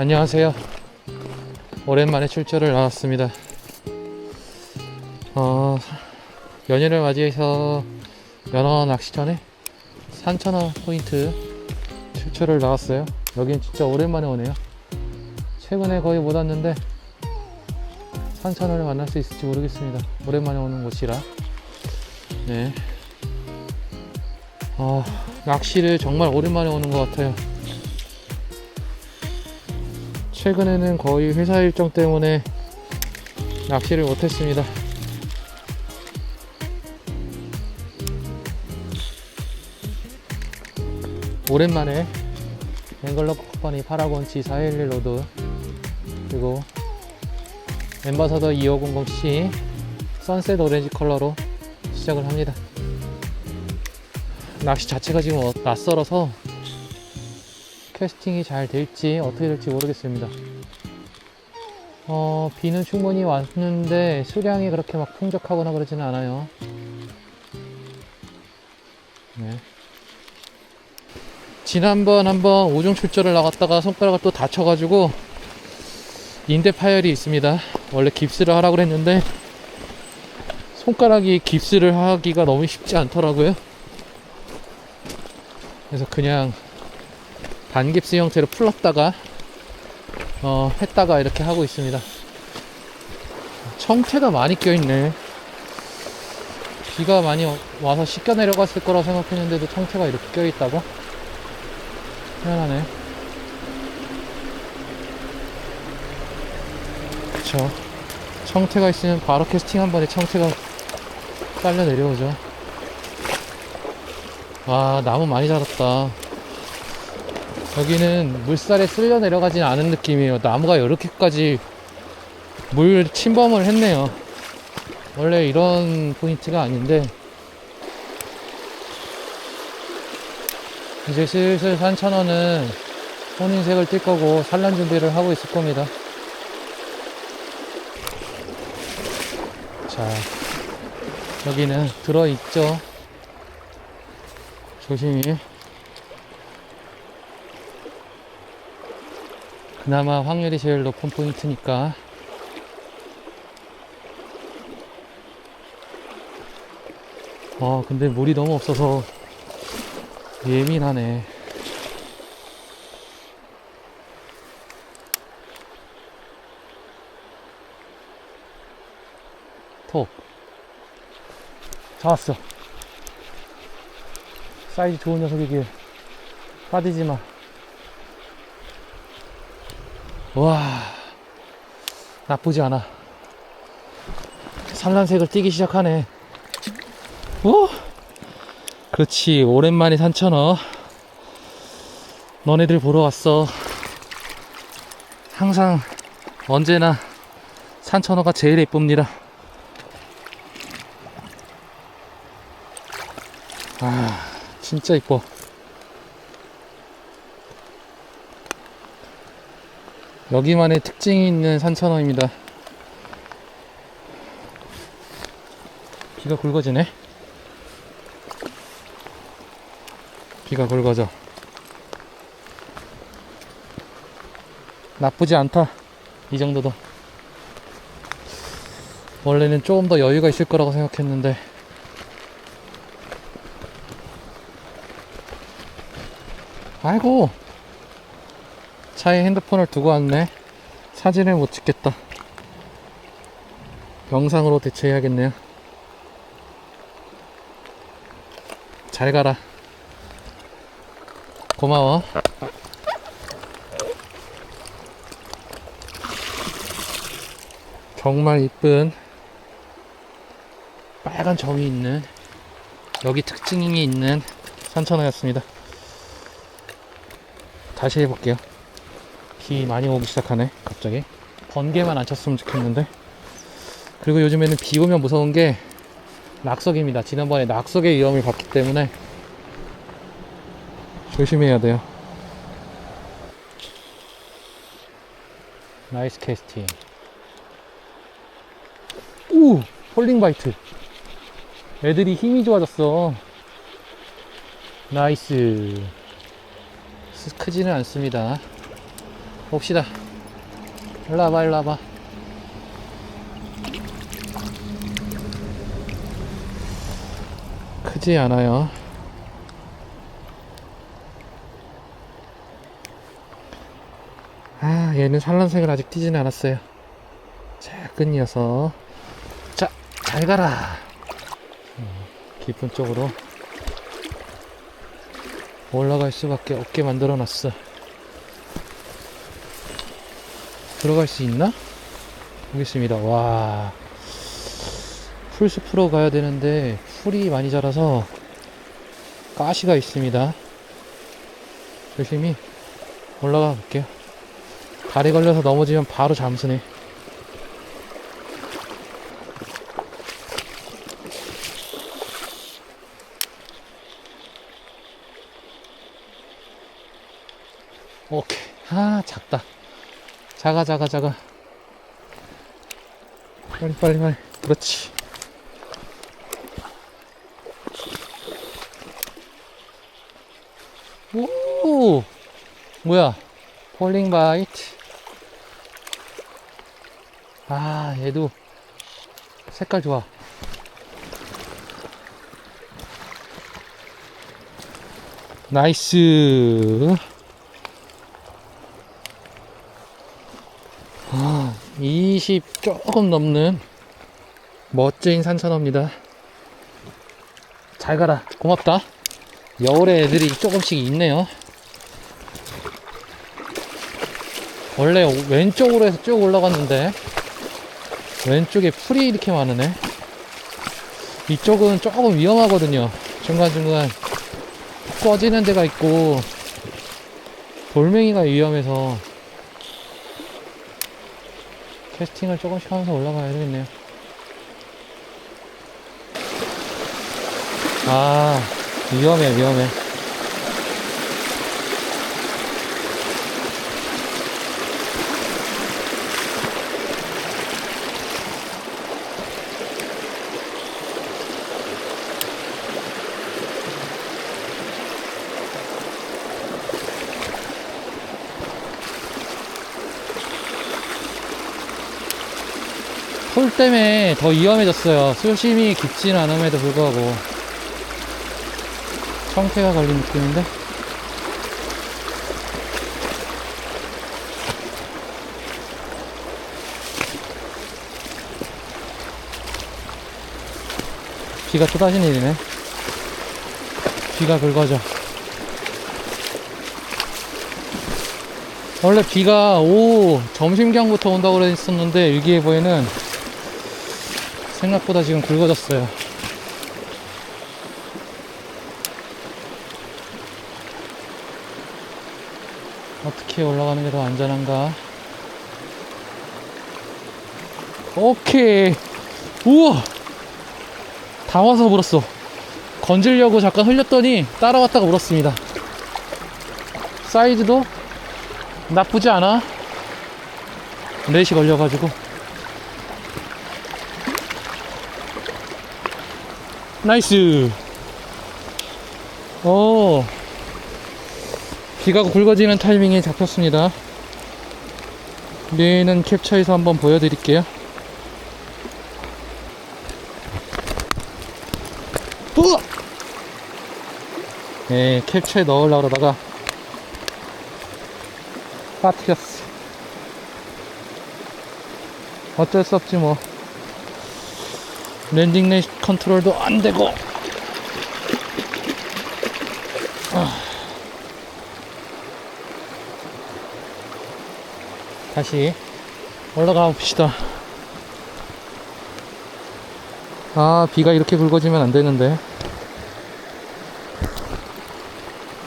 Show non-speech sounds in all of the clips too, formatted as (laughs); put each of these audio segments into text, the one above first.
안녕하세요. 오랜만에 출조를 나왔습니다. 어, 연휴를 맞이해서 연어 낚시전에 산천어 포인트 출조를 나왔어요. 여긴 진짜 오랜만에 오네요. 최근에 거의 못 왔는데 산천어를 만날 수 있을지 모르겠습니다. 오랜만에 오는 곳이라. 네. 어, 낚시를 정말 오랜만에 오는 것 같아요. 최근에는 거의 회사 일정 때문에 낚시를 못했습니다. 오랜만에 앵글러 컴퍼니 파라곤치 411 로드 그리고 엠바서더 2500C 선셋 오렌지 컬러로 시작을 합니다. 낚시 자체가 지금 어- 낯설어서 캐스팅이 잘 될지 어떻게 될지 모르겠습니다. 어, 비는 충분히 왔는데 수량이 그렇게 막 풍족하거나 그러지는 않아요. 네. 지난번 한번 오중 출조를 나갔다가 손가락을 또 다쳐가지고 인대 파열이 있습니다. 원래 깁스를 하라고 했는데 손가락이 깁스를 하기가 너무 쉽지 않더라고요. 그래서 그냥 반깁스 형태로 풀었다가 어, 했다가 이렇게 하고 있습니다. 청태가 많이 껴있네. 비가 많이 와서 씻겨 내려갔을 거라 생각했는데도 청태가 이렇게 껴있다고? 희한하네. 그쵸. 청태가 있으면 바로 캐스팅 한 번에 청태가 딸려 내려오죠. 와, 나무 많이 자랐다. 여기는 물살에 쓸려 내려가진 않은 느낌이에요. 나무가 이렇게까지 물 침범을 했네요. 원래 이런 포인트가 아닌데 이제 슬슬 산천어는 혼인색을 띌 거고 산란 준비를 하고 있을 겁니다. 자, 여기는 들어있죠. 조심히. 그나마 확률이 제일 높은 포인트니까. 아, 근데 물이 너무 없어서 예민하네. 톡. 잡았어. 사이즈 좋은 녀석이길. 빠지지 마. 와. 나쁘지 않아. 산란색을 띠기 시작하네. 오! 그렇지. 오랜만에 산천어. 너네들 보러 왔어. 항상 언제나 산천어가 제일 예쁩니다. 아, 진짜 이뻐. 여기만의 특징이 있는 산천어입니다. 비가 굵어지네. 비가 굵어져. 나쁘지 않다. 이 정도도. 원래는 조금 더 여유가 있을 거라고 생각했는데. 아이고. 차에 핸드폰을 두고 왔네. 사진을 못 찍겠다. 영상으로 대체해야겠네요. 잘 가라. 고마워. 정말 이쁜 빨간 점이 있는 여기 특징이 있는 산천어였습니다. 다시 해볼게요. 비 많이 오기 시작하네, 갑자기. 번개만 안 쳤으면 좋겠는데. 그리고 요즘에는 비 오면 무서운 게 낙석입니다. 지난번에 낙석의 위험을 봤기 때문에 조심해야 돼요. 나이스 캐스팅. 우! 폴링 바이트. 애들이 힘이 좋아졌어. 나이스. 크지는 않습니다. 봅시다. 일로 와봐, 일로 와봐. 크지 않아요. 아, 얘는 산란색을 아직 띄지는 않았어요. 작은 녀석. 자, 잘 가라. 음, 깊은 쪽으로 올라갈 수밖에 없게 만들어 놨어. 들어갈 수 있나? 보겠습니다. 와. 풀숲으로 가야 되는데, 풀이 많이 자라서, 가시가 있습니다. 조심히 올라가 볼게요. 다리 걸려서 넘어지면 바로 잠수네. 오케이. 아, 작다. 작아, 작아, 작아. 빨리, 빨리, 빨리. 그렇지. 오! 뭐야? 폴링 바이트. 아, 얘도 색깔 좋아. 나이스. 아, 20 조금 넘는 멋진 산천어입니다. 잘 가라. 고맙다. 여울에 애들이 조금씩 있네요. 원래 왼쪽으로 해서 쭉 올라갔는데 왼쪽에 풀이 이렇게 많으네. 이쪽은 조금 위험하거든요. 중간중간 꺼지는 데가 있고 돌멩이가 위험해서 캐스팅을 조금씩 하면서 올라가야 되겠네요. 아, 위험해, 위험해. 풀 때문에 더 위험해졌어요. 수심이 깊지는 않음에도 불구하고. 청태가 걸린 느낌인데? 비가 또다시 내리네. 비가 긁어져. 원래 비가 오후 점심경부터 온다고 그랬었는데 일기예보에는 생각보다 지금 굵어졌어요. 어떻게 올라가는 게 더 안전한가? 오케이. 우와! 다 와서 물었어. 건질려고 잠깐 흘렸더니 따라왔다가 물었습니다. 사이즈도 나쁘지 않아. 넷이 걸려가지고. 나이스. 오. 비가 굵어지는 타이밍에 잡혔습니다. 얘는 캡처해서 한번 보여드릴게요. 우와! 네, 캡처에 넣으려고 그러다가 빠뜨렸어. 어쩔 수 없지 뭐. 랜딩 레이 컨트롤도 안 되고. 아. 다시 올라가 봅시다. 아, 비가 이렇게 굵어지면 안 되는데.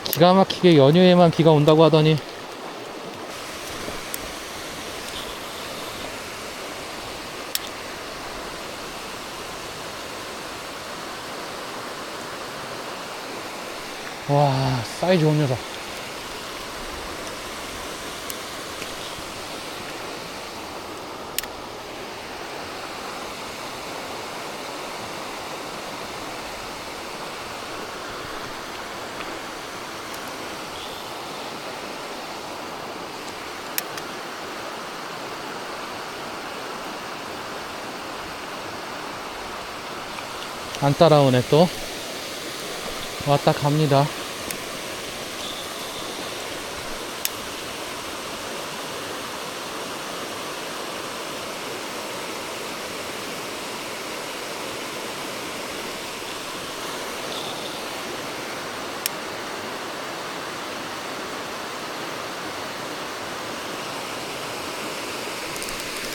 기가 막히게 연휴에만 비가 온다고 하더니 와 사이 좋은 녀석. 안 따라오네 또. 왔다 갑니다.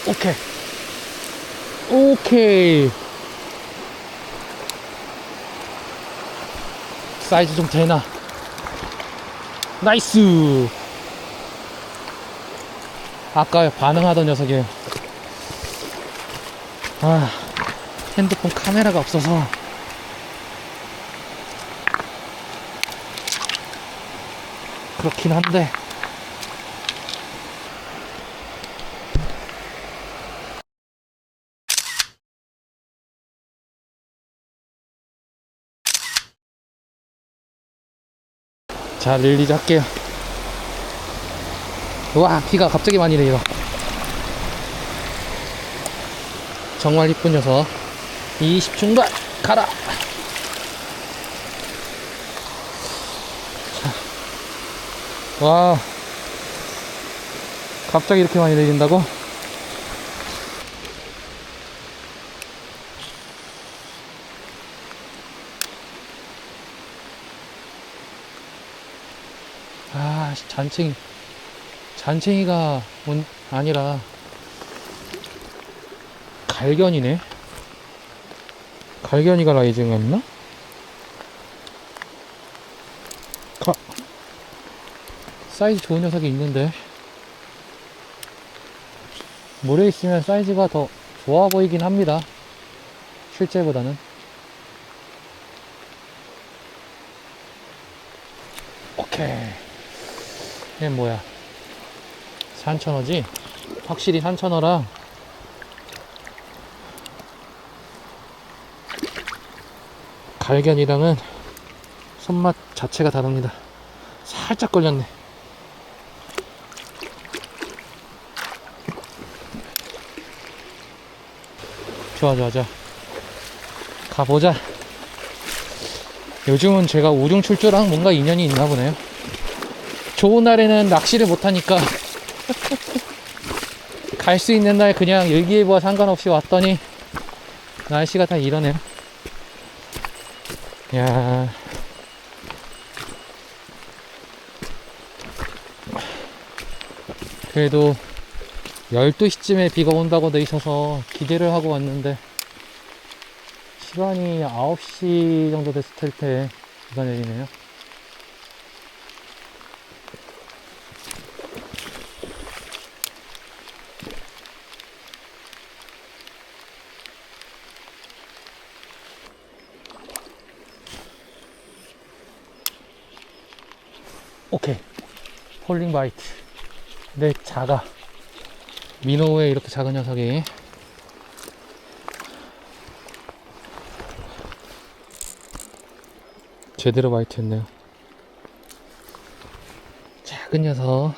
오케이. 오케이 사이즈 좀 되나? 나이스! 아까 반응하던 녀석이에요 아 핸드폰 카메라가 없어서. 그렇긴 한데 자 릴리즈 할게요. 와 비가 갑자기 많이 내려 정말 이쁜 녀석. 20 중반 가라! 자. 와 갑자기 이렇게 많이 내린다고? 잔챙이. 잔챙이가 온, 아니라, 갈견이네? 갈견이가 라이징 했나? 가, 사이즈 좋은 녀석이 있는데. 물에 있으면 사이즈가 더 좋아 보이긴 합니다. 실제보다는. 오케이. 얘 뭐야? 산천어지? 확실히 산천어랑 갈견이랑은 손맛 자체가 다릅니다. 살짝 걸렸네. 좋아, 좋아, 좋아. 가보자. 요즘은 제가 우중 출조랑 뭔가 인연이 있나 보네요. 좋은 날에는 낚시를 못하니까 (laughs) 갈 수 있는 날 그냥 일기예보와 상관없이 왔더니 날씨가 다 이러네요. 야 그래도 12시쯤에 비가 온다고 돼 있어서 기대를 하고 왔는데 시간이 9시 정도 됐을 때 비가 내리네요. 오케이 폴링 바이트. 내 작아. 미노우에 이렇게 작은 녀석이. 제대로 바이트 했네요. 작은 녀석.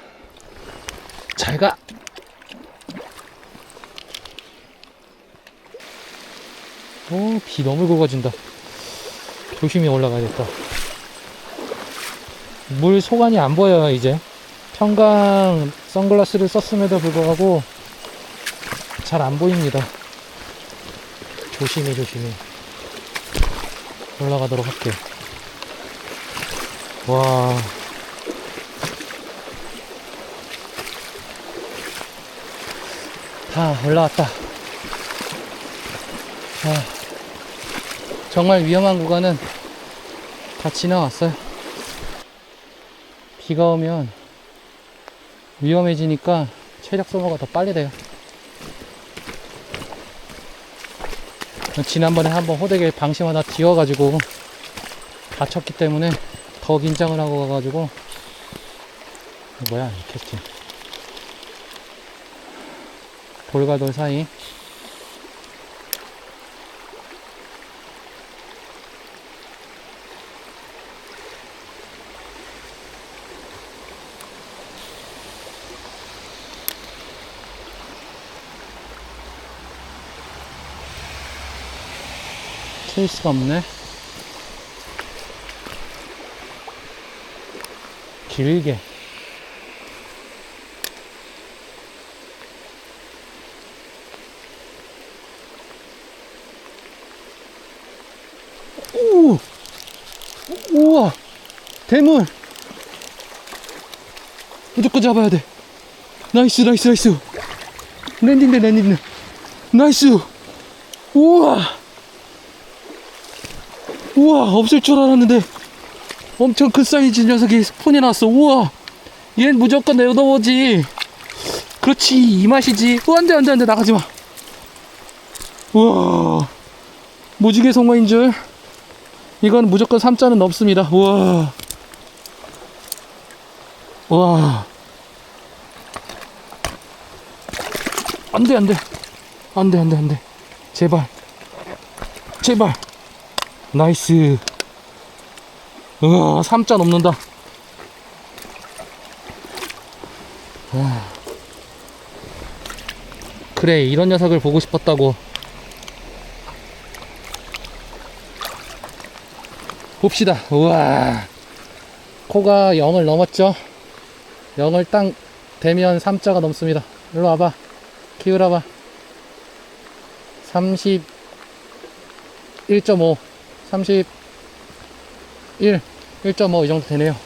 잘가! 오 비 너무 굵어진다. 조심히 올라가야겠다. 물 소관이 안 보여요 이제 평강 선글라스를 썼음에도 불구하고 잘 안 보입니다. 조심히 조심히. 올라가도록 할게요. 와. 다 올라왔다. 아, 정말 위험한 구간은 다 지나왔어요. 비가 오면 위험해지니까 체력 소모가 더 빨리 돼요. 지난번에 한번 호되게 방심 하나 뒤어가지고 다쳤기 때문에 더 긴장을 하고 가가지고 뭐야 이 캐스팅 돌과 돌 사이 페이스가 없네. 길게. 오! 우와! 대물! 무조건 잡아야 돼. 나이스, 나이스, 나이스. 랜딩돼, 랜딩돼. 나이스! 우와! 우와, 없을 줄 알았는데. 엄청 큰 사이즈 녀석이 스폰이 나왔어. 우와! 얘는 무조건 내어놓지. 그렇지, 이 맛이지. 어, 안 돼, 안 돼, 안 돼. 나가지 마. 우와. 무지개 송어인 줄. 이건 무조건 3자는 넘습니다. 우와. 와. 안 돼, 안 돼. 안 돼, 안 돼, 안 돼. 제발. 제발. 나이스. 우와, 3자 넘는다. 와. 그래, 이런 녀석을 보고 싶었다고. 봅시다. 우와. 코가 0을 넘었죠? 0을 딱 되면 3자가 넘습니다. 일로 와봐. 키우라봐. 31.5. 31. 1.5 이 정도 되네요.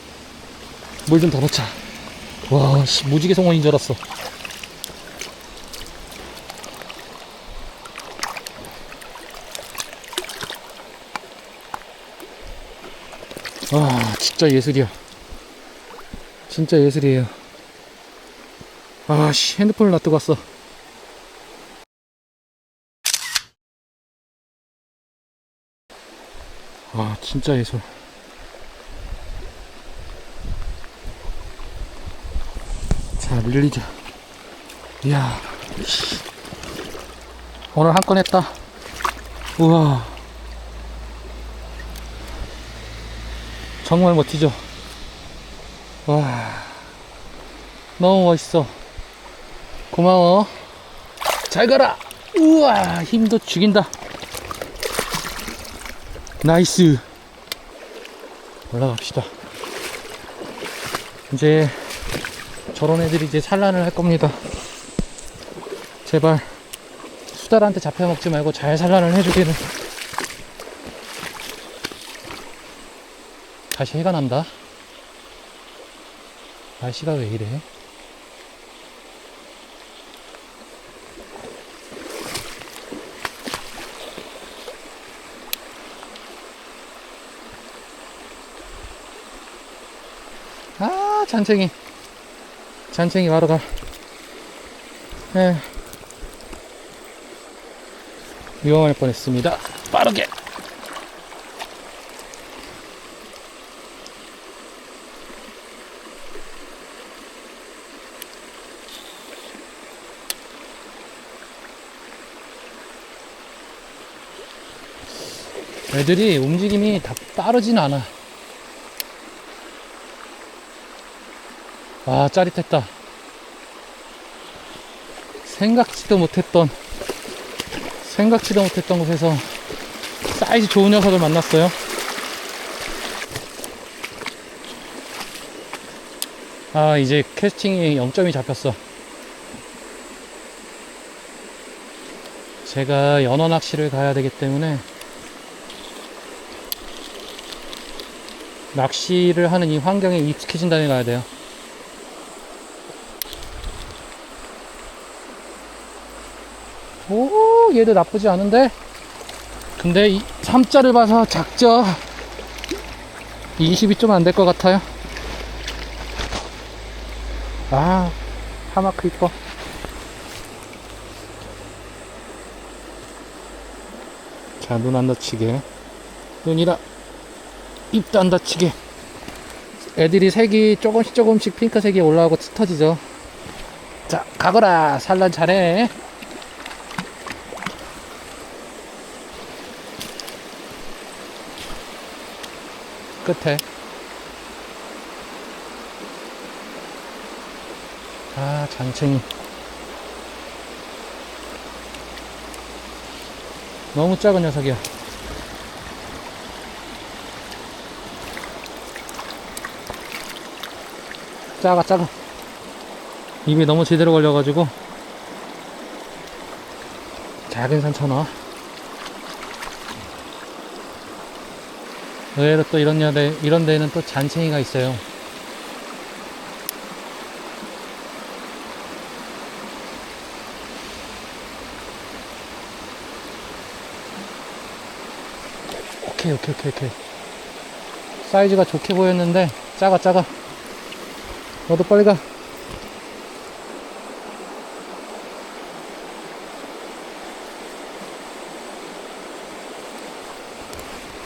물 좀 더 넣자. 와, 씨, 무지개 송원인 줄 알았어. 아, 진짜 예술이야. 진짜 예술이에요. 아, 씨, 핸드폰을 놔두고 왔어. 아, 진짜 예술. 자, 밀리자. 이야. 씨. 오늘 한 건 했다. 우와. 정말 멋지죠? 와. 너무 멋있어. 고마워. 잘 가라! 우와, 힘도 죽인다. 나이스. 올라갑시다. 이제 저런 애들이 이제 산란을 할 겁니다. 제발 수달한테 잡혀먹지 말고 잘 산란을 해주기를. 다시 해가 난다. 날씨가 왜 이래? 아, 잔챙이. 잔챙이 바로 가. 에. 위험할 뻔했습니다. 빠르게. 애들이 움직임이 다 빠르진 않아. 아, 짜릿했다. 생각지도 못했던, 생각지도 못했던 곳에서 사이즈 좋은 녀석을 만났어요. 아, 이제 캐스팅이 0점이 잡혔어. 제가 연어 낚시를 가야 되기 때문에 낚시를 하는 이 환경에 익숙해진 다음에 가야 돼요. 오, 얘도 나쁘지 않은데? 근데 이 3자를 봐서 작죠? 20이 좀 안 될 것 같아요. 아, 하마크 이뻐. 자, 눈 안 다치게. 눈이라 입도 안 다치게. 애들이 색이 조금씩 조금씩 핑크색이 올라오고 짙어지죠. 자, 가거라. 산란 잘해. 끝에. 아 잔챙이. 너무 작은 녀석이야. 작아 작아. 입이 너무 제대로 걸려가지고. 작은 산천어 의외로 또 이런 데 이런 데는 또 잔챙이가 있어요. 오케이 오케이 오케이 오케이. 사이즈가 좋게 보였는데 작아 작아. 너도 빨리 가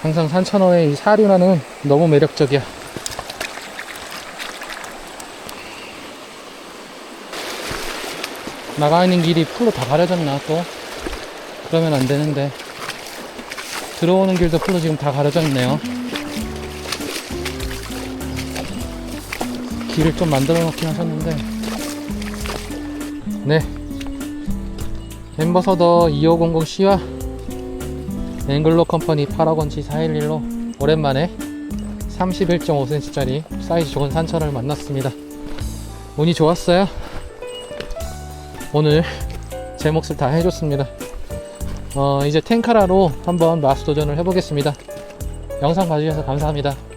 항상 산천어의 이 사륜화는 너무 매력적이야. 나가 있는 길이 풀로 다 가려졌나 또? 그러면 안 되는데. 들어오는 길도 풀로 지금 다 가려져 있네요. 길을 좀 만들어 놓긴 하셨는데. 네. 엠버서더 2500C와 앵글로 컴퍼니 파라곤치 411로 오랜만에 31.5cm짜리 사이즈 좋은 산천을 만났습니다. 운이 좋았어요. 오늘 제 몫을 다 해줬습니다. 어, 이제 텐카라로 한번 마스 도전을 해보겠습니다. 영상 봐주셔서 감사합니다